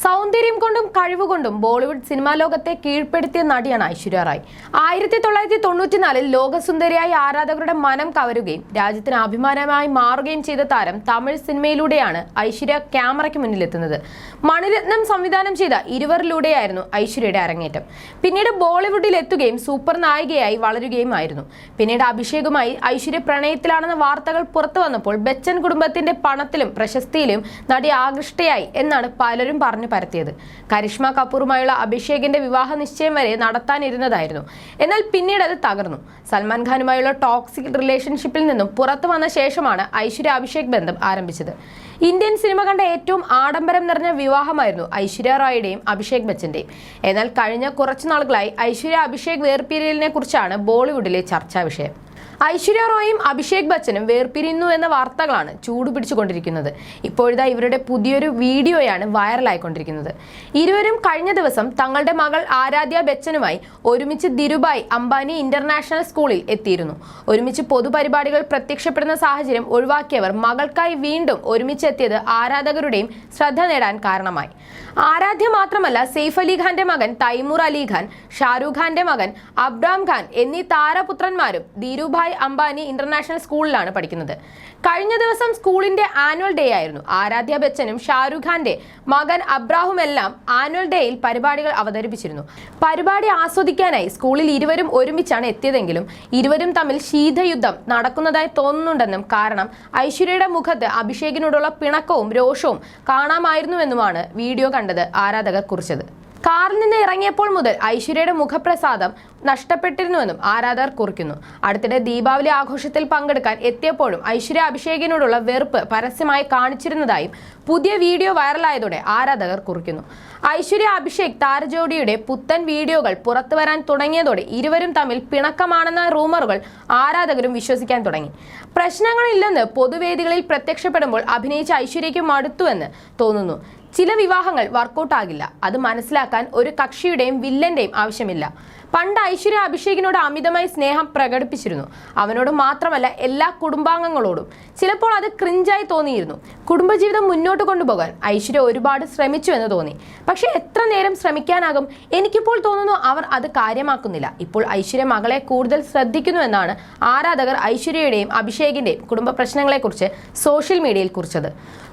സൗന്ദര്യം കൊണ്ടും കഴിവുകൊണ്ടും ബോളിവുഡ് സിനിമാ ലോകത്തെ കീഴ്പ്പെടുത്തിയ നടിയാണ് ഐശ്വര്യ റായ്. ആയിരത്തി തൊള്ളായിരത്തി തൊണ്ണൂറ്റിനാലിൽ ലോകസുന്ദരിയായി ആരാധകരുടെ മനം കവരുകയും രാജ്യത്തിന് അഭിമാനമായി മാറുകയും ചെയ്ത താരം തമിഴ് സിനിമയിലൂടെയാണ് ഐശ്വര്യ ക്യാമറയ്ക്ക് മുന്നിലെത്തുന്നത്. മണിരത്നം സംവിധാനം ചെയ്ത ഇരുവരിലൂടെയായിരുന്നു ഐശ്വര്യയുടെ അരങ്ങേറ്റം. പിന്നീട് ബോളിവുഡിൽ എത്തുകയും സൂപ്പർ നായികയായി വളരുകയും ആയിരുന്നു പിന്നീട് അഭിഷേകുമായി ഐശ്വര്യ പ്രണയത്തിലാണെന്ന വാർത്തകൾ പുറത്തു വന്നപ്പോൾ ബച്ചൻ കുടുംബത്തിന്റെ പണത്തിലും പ്രശസ്തിയിലും നടി ആകൃഷ്ടയായി എന്നാണ് പലരും പറഞ്ഞു പരത്തിയത്. കരിഷ്മ കപൂറുമായുള്ള അഭിഷേകിന്റെ വിവാഹ നിശ്ചയം വരെ നടത്താനിരുന്നതായിരുന്നു. എന്നാൽ പിന്നീട് അത് തകർന്നു. സൽമാൻ ഖാനുമായുള്ള ടോക്സിക് റിലേഷൻഷിപ്പിൽ നിന്നും പുറത്തു വന്ന ശേഷമാണ് ഐശ്വര്യ അഭിഷേക് ബന്ധം ആരംഭിച്ചത്. ഇന്ത്യൻ സിനിമ കണ്ട ഏറ്റവും ആഡംബരം നിറഞ്ഞ വിവാഹമായിരുന്നു ഐശ്വര്യ റായുടെയും അഭിഷേക് ബച്ചന്റെയും. എന്നാൽ കഴിഞ്ഞ കുറച്ചു നാളുകളായി ഐശ്വര്യ അഭിഷേക് വേർപിരിയലിനെ കുറിച്ചാണ് ബോളിവുഡിലെ ചർച്ചാ വിഷയം. ഐശ്വര്യ റോയും അഭിഷേക് ബച്ചനും വേർപിരിയുന്നു എന്ന വാർത്തകളാണ് ചൂടുപിടിച്ചുകൊണ്ടിരിക്കുന്നത് ഇപ്പോഴത്തെ ഇവരുടെ പുതിയൊരു വീഡിയോയാണ് വൈറലായിക്കൊണ്ടിരിക്കുന്നത്. ഇരുവരും കഴിഞ്ഞ ദിവസം തങ്ങളുടെ മകൾ ആരാധ്യ ബച്ചനുമായി ഒരുമിച്ച് ദിരുബായ് അംബാനി ഇന്റർനാഷണൽ സ്കൂളിൽ എത്തിയിരുന്നു. ഒരുമിച്ച് പൊതുപരിപാടികൾ പ്രത്യക്ഷപ്പെടുന്ന സാഹചര്യം ഒഴിവാക്കിയവർ മകൾക്കായി വീണ്ടും ഒരുമിച്ചെത്തിയത് ആരാധകരുടെയും ശ്രദ്ധ നേടാൻ കാരണമായി. ആരാധ്യ മാത്രമല്ല സെയ്ഫ് അലി ഖാന്റെ മകൻ തൈമൂർ അലി ഖാൻ ഷാരൂഖ് ഖാന്റെ മകൻ അബ്രാം ഖാൻ എന്നീ താരപുത്രന്മാരും ധീരുഭായ് അംബാനി ഇന്റർനാഷണൽ സ്കൂളിലാണ് പഠിക്കുന്നത്. കഴിഞ്ഞ ദിവസം സ്കൂളിന്റെ ആനുവൽ ഡേ ആയിരുന്നു. ആരാധ്യ ബച്ചനും ഷാരൂഖ് ഖാന്റെ മകൻ അബ്രാഹുമെല്ലാം ആനുവൽ ഡേയിൽ പരിപാടികൾ അവതരിപ്പിച്ചിരുന്നു. പരിപാടി ആസ്വദിക്കാനായി സ്കൂളിൽ ഇരുവരും ഒരുമിച്ചാണ് എത്തിയതെങ്കിലും ഇരുവരും തമ്മിൽ ശീതയുദ്ധം നടക്കുന്നതായി തോന്നുന്നുണ്ടെന്നും കാരണം ഐശ്വര്യയുടെ മുഖത്ത് അഭിഷേകിനോടുള്ള പിണക്കവും രോഷവും കാണാമായിരുന്നുവെന്നുമാണ് വീഡിയോ കണ്ടത് ആരാധകർ കുറിച്ചത്. കാറിൽ നിന്ന് ഇറങ്ങിയപ്പോൾ മുതൽ ഐശ്വര്യയുടെ മുഖപ്രസാദം നഷ്ടപ്പെട്ടിരുന്നുവെന്നും ആരാധകർ കുറിക്കുന്നു. അടുത്തിടെ ദീപാവലി ആഘോഷത്തിൽ പങ്കെടുക്കാൻ എത്തിയപ്പോഴും ഐശ്വര്യ അഭിഷേകിനോടുള്ള വെറുപ്പ് പരസ്യമായി കാണിച്ചിരുന്നതായും പുതിയ വീഡിയോ വൈറലായതോടെ ആരാധകർ കുറിക്കുന്നു. ഐശ്വര്യ അഭിഷേക് താരജോഡിയുടെ പുത്തൻ വീഡിയോകൾ പുറത്തു വരാൻ തുടങ്ങിയതോടെ ഇരുവരും തമ്മിൽ പിണക്കമാണെന്ന റൂമറുകൾ ആരാധകരും വിശ്വസിക്കാൻ തുടങ്ങി. പ്രശ്നങ്ങളില്ലെന്ന് പൊതുവേദികളിൽ പ്രത്യക്ഷപ്പെടുമ്പോൾ അഭിനയിച്ച ഐശ്വര്യയ്ക്ക് മടുത്തുവെന്ന് തോന്നുന്നു. ചില വിവാഹങ്ങൾ വർക്കൗട്ടാകില്ല. അത് മനസ്സിലാക്കാൻ ഒരു കക്ഷിയുടെയും വില്ലന്റെയും ആവശ്യമില്ല. പണ്ട് ഐശ്വര്യ അഭിഷേകിനോട് അമിതമായി സ്നേഹം പ്രകടിപ്പിച്ചിരുന്നു. അവനോട് മാത്രമല്ല എല്ലാ കുടുംബാംഗങ്ങളോടും. ചിലപ്പോൾ അത് ക്രിഞ്ചായി തോന്നിയിരുന്നു. കുടുംബജീവിതം മുന്നോട്ട് കൊണ്ടുപോകാൻ ഐശ്വര്യ ഒരുപാട് ശ്രമിച്ചു എന്ന് തോന്നി. പക്ഷെ എത്ര നേരം ശ്രമിക്കാനാകും? എനിക്കിപ്പോൾ തോന്നുന്നു അവർ അത് കാര്യമാക്കുന്നില്ല. ഇപ്പോൾ ഐശ്വര്യ മകളെ കൂടുതൽ ശ്രദ്ധിക്കുന്നു എന്നാണ് ആരാധകർ ഐശ്വര്യയുടെയും അഭിഷേകിന്റെയും കുടുംബ പ്രശ്നങ്ങളെക്കുറിച്ച് സോഷ്യൽ മീഡിയയിൽ കുറിച്ചത്.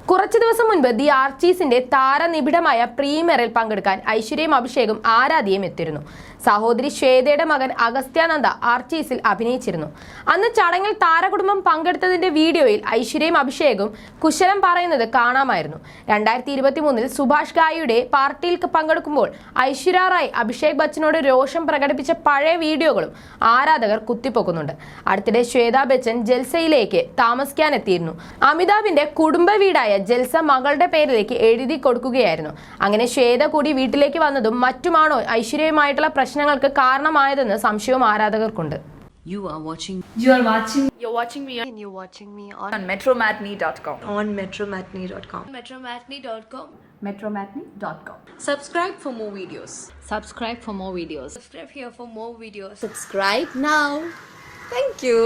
കുറച്ചു ദിവസം മുൻപ് ദി ആർച്ചീസിന്റെ താരനിബിഡമായ പ്രീമിയറിൽ പങ്കെടുക്കാൻ ഐശ്വര്യയും അഭിഷേകും ആരാധ്യയും എത്തിയിരുന്നു. സഹോദരി ശ്വേതയുടെ മകൻ അഗസ്ത്യാനന്ദ ആർച്ചീസിൽ അഭിനയിച്ചിരുന്നു. അന്ന് ചടങ്ങിൽ താരകുടുംബം പങ്കെടുത്തതിന്റെ വീഡിയോയിൽ ഐശ്വര്യയും അഭിഷേകും കുശലം പറയുന്നത് കാണാമായിരുന്നു. രണ്ടായിരത്തി ഇരുപത്തി മൂന്നിൽ സുഭാഷ് ഗായിയുടെ പാർട്ടിയിൽ പങ്കെടുക്കുമ്പോൾ ഐശ്വര്യ റായ് അഭിഷേക് ബച്ചനോട് രോഷം പ്രകടിപ്പിച്ച പഴയ വീഡിയോകളും ആരാധകർ കുത്തിപ്പൊക്കുന്നുണ്ട്. അടുത്തിടെ ശ്വേതാ ബച്ചൻ ജൽസയിലേക്ക് താമസിക്കാനെത്തിയിരുന്നു അമിതാഭിന്റെ കുടുംബ വീടായ ജൽസ മകളുടെ പേരിലേക്ക് എഴുതി കൊടുക്കുകയായിരുന്നു. അങ്ങനെ ശ്വേത കൂടി വീട്ടിലേക്ക് വന്നതും മറ്റുമാണോ ഐശ്വര്യയുമായിട്ടുള്ള പ്രശ്നങ്ങൾക്ക് കാരണമായതെന്ന് സംശയവും ആരാധകർക്കുണ്ട് You are watching You are watching You're watching me and you're watching me on, on metromatney.com. on metromatney.com. metromatney.com. metromatney.com. Subscribe for more videos. Subscribe for more videos. Subscribe here for more videos. Subscribe now. Thank you.